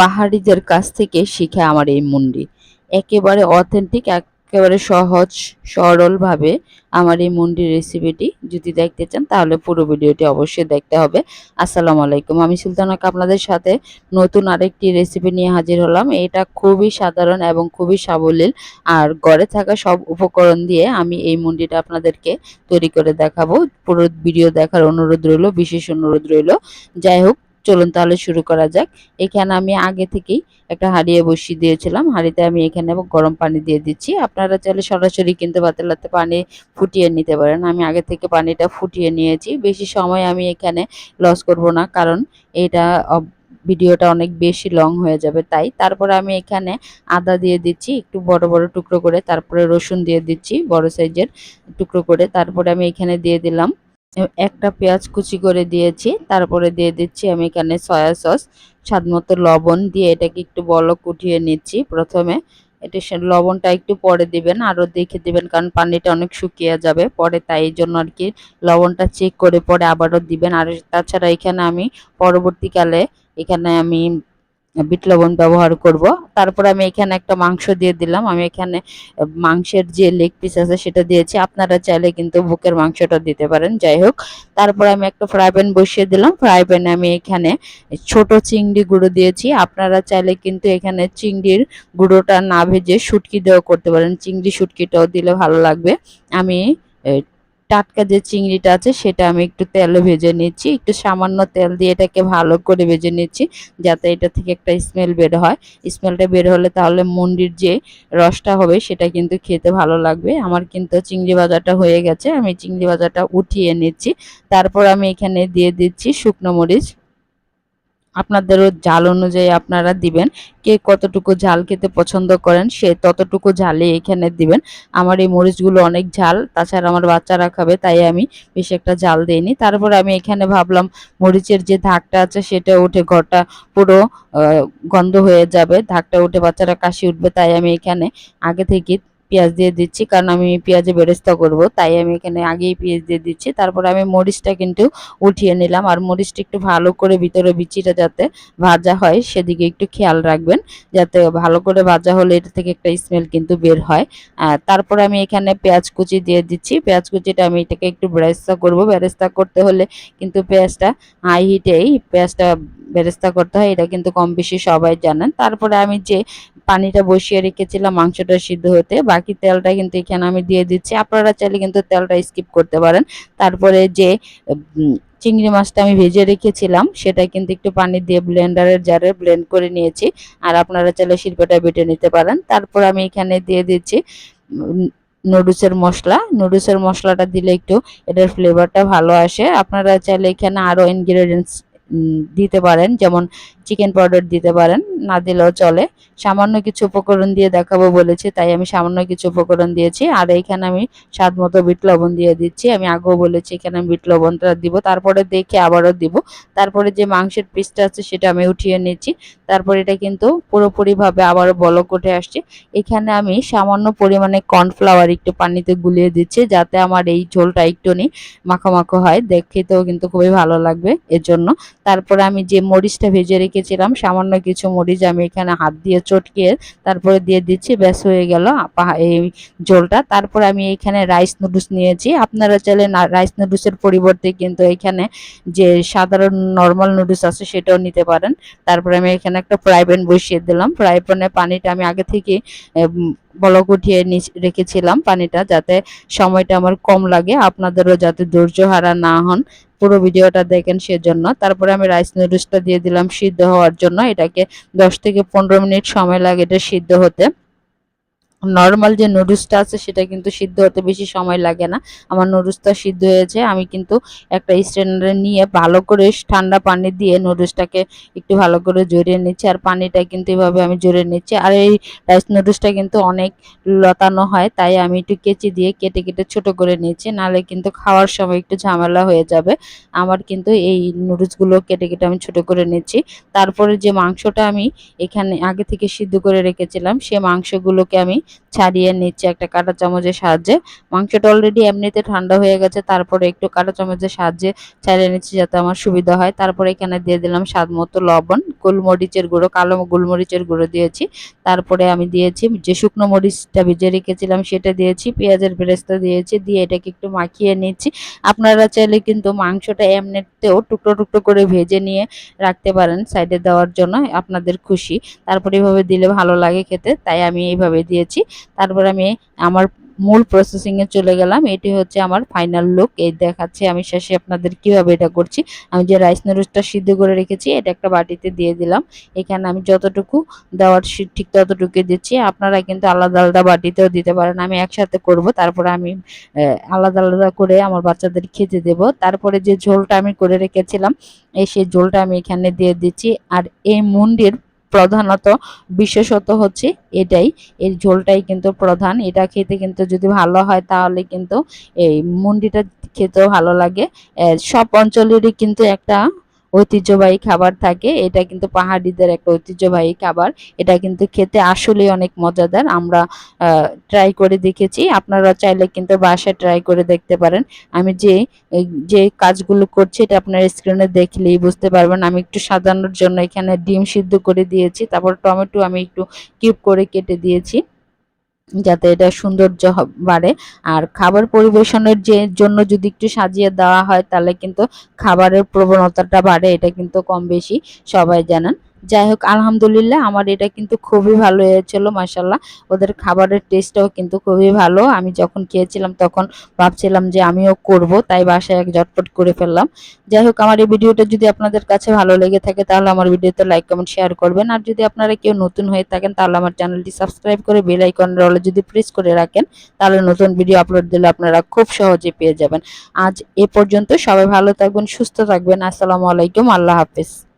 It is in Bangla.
পাহাড়িদের কাছ থেকে শিখে আমার এই মুন্ডি। একেবারে অথেন্টিক একেবারে সহজ, সরলভাবে আমার এই মুন্ডির রেসিপিটি যদি দেখতে চান, তাহলে পুরো ভিডিওটি অবশ্যই দেখতে হবে। আসসালামু আলাইকুম, আমি সুলতানাক আপনাদের সাথে নতুন আরেকটি রেসিপি নিয়ে হাজির হলাম। এটা খুবই সাধারণ এবং খুবই সাবলীল, আর ঘরে থাকা সব উপকরণ দিয়ে আমি এই মুন্ডিটা আপনাদেরকে তৈরি করে দেখাবো। পুরো ভিডিও দেখার অনুরোধ রইল, বিশেষ অনুরোধ রইল। যাই হোক চলুন তাহলে শুরু করা যাক। এখানে আমি আগে থেকেই একটা হাঁড়িয়ে বসিয়ে দিয়েছিলাম। হাঁড়িতে আমি এখানে গরম পানি দিয়ে দিচ্ছি। আপনারা চাইলে সরাসরি কিন্তু পাতিলাতে পানি ফুটিয়ে নিতে পারেন। আমি আগে থেকে পানিটা ফুটিয়ে নিয়েছি। বেশি সময় আমি এখানে লস করব না, কারণ এটা ভিডিওটা অনেক বেশি লং হয়ে যাবে, তাই। তারপরে আমি এখানে আদা দিয়ে দিচ্ছি, একটু বড় বড় টুকরো করে। তারপরে রসুন দিয়ে দিচ্ছি, বড় সাইজের টুকরো করে। তারপরে আমি এখানে দিয়ে দিলাম একটা পেঁয়াজ কুচি করে দিয়েছি, তারপরে দিয়ে দিচ্ছি আমি এখানে সয়া সস, স্বাদ লবণ দিয়ে এটাকে একটু বলক উঠিয়ে নিচ্ছি প্রথমে। এটা লবণটা একটু পরে দিবেন, আরও দেখে দিবেন, কারণ পানিটা অনেক শুকিয়ে যাবে পরে, তাই জন্য আর কি লবণটা চেক করে পরে আবারও দিবেন। আর তাছাড়া এখানে আমি পরবর্তীকালে এখানে আমি বিট লবণ ব্যবহার করব। তারপর আমি এখানে একটা মাংস দিয়ে দিলাম। আমি এখানে মাংসের যে লেগ পিস আছে সেটা দিয়েছি। আপনারা চাইলে কিন্তু বুকের মাংসটা দিতে পারেন। যাই হোক, তারপর আমি একটা ফ্রাই প্যান বসিয়ে দিলাম। ফ্রাই প্যানে আমি এখানে ছোট চিংড়ি গুঁড়ো দিয়েছি। আপনারা চাইলে কিন্তু এখানে চিংড়ির গুঁড়োটা না ভেজে শুটকি দেওয়া করতে পারেন। চিংড়ি শুটকিটাও দিলে ভালো লাগবে। আমি টাটকা যে চিংড়িটা আছে সেটা আমি একটু তেলে ভেজে নিচ্ছি। একটু সামান্য তেল দিয়ে এটাকে ভালো করে ভেজে নিচ্ছি যাতে এটা থেকে একটা স্মেল বের হয়। স্মেলটা বের হলে তাহলে মন্ডির যে রসটা হবে সেটা কিন্তু খেতে ভালো লাগবে। আমার কিন্তু চিংড়ি ভাজাটা হয়ে গেছে। আমি চিংড়ি ভাজাটা উঠিয়ে নিচ্ছি। তারপর আমি এখানে দিয়ে দিচ্ছি শুকনো মরিচ। আপনাদেরও জাল অনুযায়ী আপনারা দিবেন। কে কতটুকু ঝাল খেতে পছন্দ করেন, সে ততটুকু ঝালে এখানে দিবেন। আমার এই মরিচগুলো অনেক ঝাল, তাছাড়া আমার বাচ্চারা খাবে, তাই আমি বেশি একটা জাল দিইনি। তারপর আমি এখানে ভাবলাম, মরিচের যে ধাকটা আছে, সেটা উঠে ঘরটা পুরো গন্ধ হয়ে যাবে ধাকটা উঠে বাচ্চারা কাশি উঠবে, তাই আমি এখানে আগে থেকে পেঁয়াজ দিয়ে দিচ্ছি, কারণ আমি পেঁয়াজে বেরেস্তা করব, তাই আমি এখানে আগেই পেঁয়াজ দিয়ে দিচ্ছি। তারপর আমি মরিচটা কিন্তু উঠিয়ে নিলাম, আর মরিচটা একটু ভালো করে ভিতরে বিচিটা যাতে ভাজা হয়, সেদিকে একটু খেয়াল রাখবেন, যাতে ভালো করে ভাজা হলে এটা থেকে একটা স্মেল কিন্তু বের হয়। তারপর আমি এখানে পেঁয়াজ কুচি দিয়ে দিচ্ছি, পেঁয়াজ কুচিটা আমি এটাকে একটু বেরেস্তা করব। বেরেস্তা করতে হলে কিন্তু পেঁয়াজটা হাই হিটেই পেঁয়াজটা বেরেস্তা করতে হয়, এটা কিন্তু কম বেশি সবাই জানেন। তারপরে আমি যে পানিটা বসিয়ে রেখেছিলাম মাংসটা সিদ্ধ হতে, বাকি তেলটা কিন্তু এখানে আমি দিয়ে দিচ্ছি। আপনারা চাইলে কিন্তু তেলটা স্কিপ করতে পারেন। তারপরে যে চিংড়ি মাছটা আমি ভেজে রেখেছিলাম, সেটা কিন্তু একটু পানি দিয়ে ব্লেন্ডারের জারে ব্লেন্ড করে নিয়েছি। আর আপনারা চাইলে শিল্পটা বেটে নিতে পারেন। তারপর আমি এখানে দিয়ে দিচ্ছি নুডলসের মশলা। নুডলসের মশলাটা দিলে একটু এটার ফ্লেভারটা ভালো আসে। আপনারা চাইলে এখানে আরও ইনগ্রেডিয়েন্টস দিতে পারেন। যেমন চিকেন পাউডার দিতে পারেন, না দিলেও চলে। সামান্য কিছু উপকরণ দিয়ে দেখাবো বলেছি, তাই আমি সামান্য কিছু উপকরণ দিয়েছি। আর এখানে আমি স্বাদ মতো বিট লবণ দিয়ে দিচ্ছি। আমি আগেও বলেছি, এখানে আমি বিট লবণটা দিব। তারপরে দেখে আবারও দিব। তারপরে যে মাংসের পিসটা আছে, সেটা আমি উঠিয়ে নিচ্ছি। তারপর এটা কিন্তু পুরোপুরিভাবে আবারও বলক উঠে আসছে। এখানে আমি সামান্য পরিমাণে কর্নফ্লাওয়ার একটু পানিতে গুলিয়ে দিচ্ছি, যাতে আমার এই ঝোলটা একটু নি মাখো মাখো হয়। দেখতেও কিন্তু খুবই ভালো লাগবে এর জন্য। তারপরে আমি যে মরিচটা ভেজে রেখেছিলাম, সামান্য কিছু মরিচ আমি এখানে হাত দিয়ে চটকিয়ে তারপরে দিয়ে দিচ্ছি, ব্যাস হয়ে গেল এই জলটা তারপর আমি এখানে রাইস নুডলস নিয়েছি। আপনারা চাইলে রাইস নুডলসের পরিবর্তে কিন্তু এখানে যে সাধারণ নর্মাল নুডলস আছে সেটাও নিতে পারেন। তারপরে আমি এখানে একটা ফ্রাই প্যান বসিয়ে দিলাম। ফ্রাই প্যানে পানিটা আমি আগে থেকে বলক উঠিয়ে রেখেছিলাম পানিটা যাতে সময়টা আমার কম লাগে, আপনাদেরও যাতে ধৈর্য হারা না হন। পুরো ভিডিওটা দেখেন সেজন্য। তারপরে আমি রাইস নুডলসটা দিয়ে দিলাম সিদ্ধ হওয়ার জন্য। এটাকে দশ থেকে পনেরো মিনিট সময় লাগে এটা সিদ্ধ হতে। নর্মাল যে নুডলসটা আছে, সেটা কিন্তু সিদ্ধ হতে বেশি সময় লাগে না। আমার নুডলসটা সিদ্ধ হয়েছে, আমি কিন্তু একটা স্ট্যান্ডারে নিয়ে ভালো করে ঠান্ডা পানি দিয়ে নুডলসটাকে একটু ভালো করে জড়িয়ে নিচ্ছি। আর পানিটা কিন্তু এভাবে আমি জড়িয়ে নিচ্ছি। আর এই রাইস নুডলসটা কিন্তু অনেক লতানো হয়, তাই আমি একটু কেচি দিয়ে কেটে কেটে ছোট করে নিয়েছি নাহলে কিন্তু খাওয়ার সময় একটু ঝামেলা হয়ে যাবে। আমার কিন্তু এই নুডলসগুলো কেটে কেটে আমি ছোট করে নিচ্ছি। তারপরে যে মাংসটা আমি এখানে আগে থেকে সিদ্ধ করে রেখেছিলাম, সে মাংসগুলোকে আমি ছাড়িয়ে নিচ্ছি একটা কাঁটা চামচের সাহায্যে। মাংসটা অলরেডি এমনিতে ঠান্ডা হয়ে গেছে, তারপরে একটু কাঁটা চামচের সাহায্যে ছাড়িয়ে নিচ্ছি যাতে আমার সুবিধা হয়। তারপরে এখানে দিয়ে দিলাম স্বাদ মতো লবণ, গোলমরিচের গুঁড়ো, কালো গোলমরিচের গুঁড়ো দিয়েছি। তারপরে আমি দিয়েছি যে শুকনো মরিচটা ভিজে রেখেছিলাম সেটা দিয়েছি, পেঁয়াজের বেরেস্তা দিয়েছি, দিয়ে এটাকে একটু মাখিয়ে নিচ্ছি। আপনারা চাইলে কিন্তু মাংসটা এমনিতেও টুকরো টুকরো করে ভেজে নিয়ে রাখতে পারেন সাইডে দেওয়ার জন্য, আপনাদের খুশি। তারপরে এভাবে দিলে ভালো লাগে খেতে, তাই আমি এইভাবে দিয়েছি। তারপর আমি আমার মূল প্রসেসিংয়ে চলে গেলাম। এটি হচ্ছে আমার ফাইনাল লুক এই দেখাচ্ছে আমি শেষে আপনাদের কীভাবে এটা করছি। আমি যে রাইস নুডলসটা সিদ্ধ করে রেখেছি, এটা একটা বাটিতে দিয়ে দিলাম। এখানে আমি যতটুকু দেওয়ার ঠিক ততটুকু দিচ্ছি। আপনারা কিন্তু আলাদা আলাদা বাটিতেও দিতে পারেন। আমি একসাথে করব। তারপরে আমি আলাদা আলাদা করে আমার বাচ্চাদের খেতে দেব। তারপরে যে ঝোলটা আমি করে রেখেছিলাম, এই সেই ঝোলটা আমি এখানে দিয়ে দিচ্ছি। আর এই মুন্ডির প্রধানত বিশেষত হচ্ছে এটাই। এই ঝোলটাই কিন্তু প্রধান। এটা খেতে কিন্তু যদি ভালো হয় তাহলে কিন্তু এই মুন্ডিটা খেতেও ভালো লাগে। সব অঞ্চলেরই কিন্তু একটা ঐতিহ্যবাহী খাবার থাকে। এটা কিন্তু পাহাড়িদের একটা ঐতিহ্যবাহী খাবার। এটা কিন্তু খেতে আসলেই অনেক মজাদার। আমরা ট্রাই করে দেখেছি। আপনারা চাইলে কিন্তু বাসায় ট্রাই করে দেখতে পারেন। আমি যে যে কাজগুলো করছি, এটা আপনার স্ক্রিনে দেখলেই বুঝতে পারবেন। আমি একটু সাজানোর জন্য এখানে ডিম সিদ্ধ করে দিয়েছি। তারপর টমেটো আমি একটু কিউব করে কেটে দিয়েছি। যাতে এটা সৌন্দর্য বাড়ে। আর খাবার পরিবেশনের যে, জন্য যদি একটু সাজিয়ে দেওয়া হয়, তাহলে কিন্তু খাবারের প্রবণতাটা বাড়ে, এটা কিন্তু কম বেশি সবাই জানেন। যাই হোক, আলহামদুলিল্লাহ আমার এটা কিন্তু খুবই ভালো হয়েছিল মাসাল্লাহ ওদের খাবারের টেস্টটাও কিন্তু খুবই ভালো। আমি যখন খেয়েছিলাম তখন ভাবছিলাম যে আমিও করব, তাই বাসায় এক ঝটপট করে ফেললাম। যাই হোক, আমার এই ভিডিওটা যদি আপনাদের কাছে ভালো লেগে থাকে তাহলে আমার ভিডিওতে লাইক কমেন্ট শেয়ার করবেন। আর যদি আপনারা কেউ নতুন হয়ে থাকেন তাহলে আমার চ্যানেলটি সাবস্ক্রাইব করে বেল আইকন রলে যদি প্রেস করে রাখেন, তাহলে নতুন ভিডিও আপলোড দিলে আপনারা খুব সহজে পেয়ে যাবেন। আজ এ পর্যন্ত সবাই ভালো থাকবেন, সুস্থ থাকবেন। আসসালামু আলাইকুম, আল্লাহ হাফিজ।